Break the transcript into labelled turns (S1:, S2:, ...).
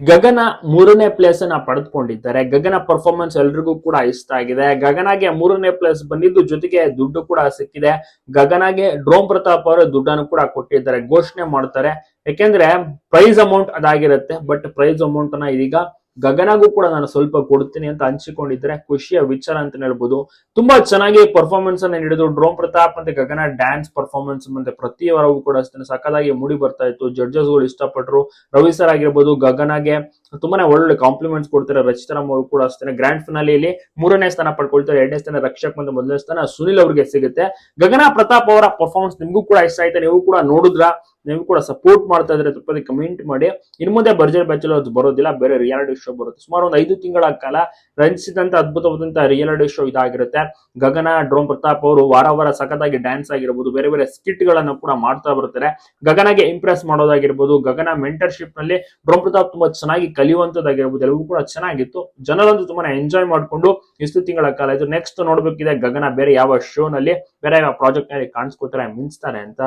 S1: ಗಗನ ಮೂರನೇ ಪ್ಲೇಸ್ ಅನ್ನ ಪಡೆದುಕೊಂಡಿದ್ದಾರೆ. ಗಗನ ಪರ್ಫಾರ್ಮೆನ್ಸ್ ಎಲ್ರಿಗೂ ಕೂಡ ಇಷ್ಟ ಆಗಿದೆ. ಗಗನಾಗೆ ಮೂರನೇ ಪ್ಲೇಸ್ ಬಂದಿದ್ದು ಜೊತೆಗೆ ದುಡ್ಡು ಕೂಡ ಸಿಕ್ಕಿದೆ. ಗಗನಾಗೆ ಡ್ರೋಮ್ ಪ್ರತಾಪ್ ಅವರು ದುಡ್ಡನ್ನು ಕೂಡ ಕೊಟ್ಟಿದ್ದಾರೆ. ಘೋಷಣೆ ಮಾಡ್ತಾರೆ. ಯಾಕೆಂದ್ರೆ ಪ್ರೈಸ್ ಅಮೌಂಟ್ ಅದಾಗಿರುತ್ತೆ ಬಟ್ ಪ್ರೈಸ್ ಅಮೌಂಟ್ ಅನ್ನ ಇದೀಗ ಗಗನಗೂ ಕೂಡ ನಾನು ಸ್ವಲ್ಪ ಕೊಡ್ತೀನಿ ಅಂತ ಹಂಚಿಕೊಂಡಿದ್ರೆ ಖುಷಿಯ ವಿಚಾರ ಅಂತ ಹೇಳ್ಬೋದು. ತುಂಬಾ ಚೆನ್ನಾಗಿ ಪರ್ಫಾರ್ಮೆನ್ಸ್ ಅನ್ನ ನೀಡಿದ್ರು. ಡ್ರೋಮ್ ಪ್ರತಾಪ್ ಮತ್ತೆ ಗಗನ ಡ್ಯಾನ್ಸ್ ಪರ್ಫಾರ್ಮೆನ್ಸ್ ಮತ್ತೆ ಪ್ರತಿ ವಾರವೂ ಕೂಡ ಅಷ್ಟೇ ಸಕ್ಕದಾಗಿ ಮೂಡಿ ಬರ್ತಾ ಇತ್ತು. ಜಡ್ಜಸ್ಗಳು ಇಷ್ಟಪಟ್ಟರು ರವಿ ಸರ್ ಆಗಿರ್ಬೋದು, ಗಗನಗೆ ತುಂಬಾನೇ ಒಳ್ಳೆ ಕಾಂಪ್ಲಿಮೆಂಟ್ಸ್ ಕೊಡ್ತಾರೆ. ರಚಿತಾರಾಮ್ ಅವರು ಕೂಡ ಅಷ್ಟೇ ಗ್ರ್ಯಾಂಡ್ ಫಿನಾಲಿಯಲ್ಲಿ ಮೂರನೇ ಸ್ಥಾನ ಪಡ್ಕೊಳ್ತಾರೆ. ಎರಡನೇ ಸ್ಥಾನ ರಕ್ಷಕ್ ಮತ್ತೆ ಮೊದಲನೇ ಸ್ಥಾನ ಸುನಿಲ್ ಅವರಿಗೆ ಸಿಗುತ್ತೆ. ಗಗನ ಪ್ರತಾಪ್ ಅವರ ಪರ್ಫಾರ್ಮೆನ್ಸ್ ನಿಮಗೂ ಕೂಡ ಇಷ್ಟ ಆಯ್ತಾ? ನೀವು ಕೂಡ ನೋಡಿದ್ರ? ನೀವು ಕೂಡ ಸಪೋರ್ಟ್ ಮಾಡ್ತಾ ಇದ್ರೆ ತಪ್ಪದೆ ಕಮೆಂಟ್ ಮಾಡಿ. ಇನ್ನು ಮುಂದೆ ಬರ್ಜರ್ ಬ್ಯಾಚಲ್ ಅದು ಬರೋದಿಲ್ಲ, ಬೇರೆ ರಿಯಾಲಿಟಿ ಶೋ ಬರುತ್ತೆ. ಸುಮಾರು ಒಂದು ಐದು ತಿಂಗಳ ಕಾಲ ರಂಜಿಸಿದಂತ ಅದ್ಭುತವಾದಂತ ರಿಯಾಲಿಟಿ ಶೋ ಇದಾಗಿರುತ್ತೆ. ಗಗನ ಡ್ರೋಮ್ ಪ್ರತಾಪ್ ಅವರು ವಾರ ವಾರ ಸಖತ್ತಾಗಿ ಡ್ಯಾನ್ಸ್ ಆಗಿರ್ಬೋದು, ಬೇರೆ ಬೇರೆ ಸ್ಕಿಟ್ ಗಳನ್ನ ಕೂಡ ಮಾಡ್ತಾ ಬರ್ತಾರೆ. ಗಗನಗೆ ಇಂಪ್ರೆಸ್ ಮಾಡೋದಾಗಿರ್ಬೋದು, ಗಗನ ಮೆಂಟರ್ಶಿಪ್ನಲ್ಲಿ ಡ್ರೋಮ್ ಪ್ರತಾಪ್ ತುಂಬಾ ಚೆನ್ನಾಗಿ ಕಲಿಯುವಂತದ್ದಾಗಿರ್ಬೋದು ಎಲ್ಲವೂ ಕೂಡ ಚೆನ್ನಾಗಿತ್ತು. ಜನರಂತೂ ತುಂಬಾ ಎಂಜಾಯ್ ಮಾಡ್ಕೊಂಡು ಇಷ್ಟು ತಿಂಗಳ ಕಾಲ ಇದು ನೆಕ್ಸ್ಟ್ ನೋಡ್ಬೇಕಿದೆ ಗಗನ ಬೇರೆ ಯಾವ ಶೋ ನಲ್ಲಿ, ಬೇರೆ ಯಾವ ಪ್ರಾಜೆಕ್ಟ್ನಲ್ಲಿ ಕಾಣಿಸ್ಕೊತಾರೆ, ಮಿಂಚ್ತಾರೆ ಅಂತ.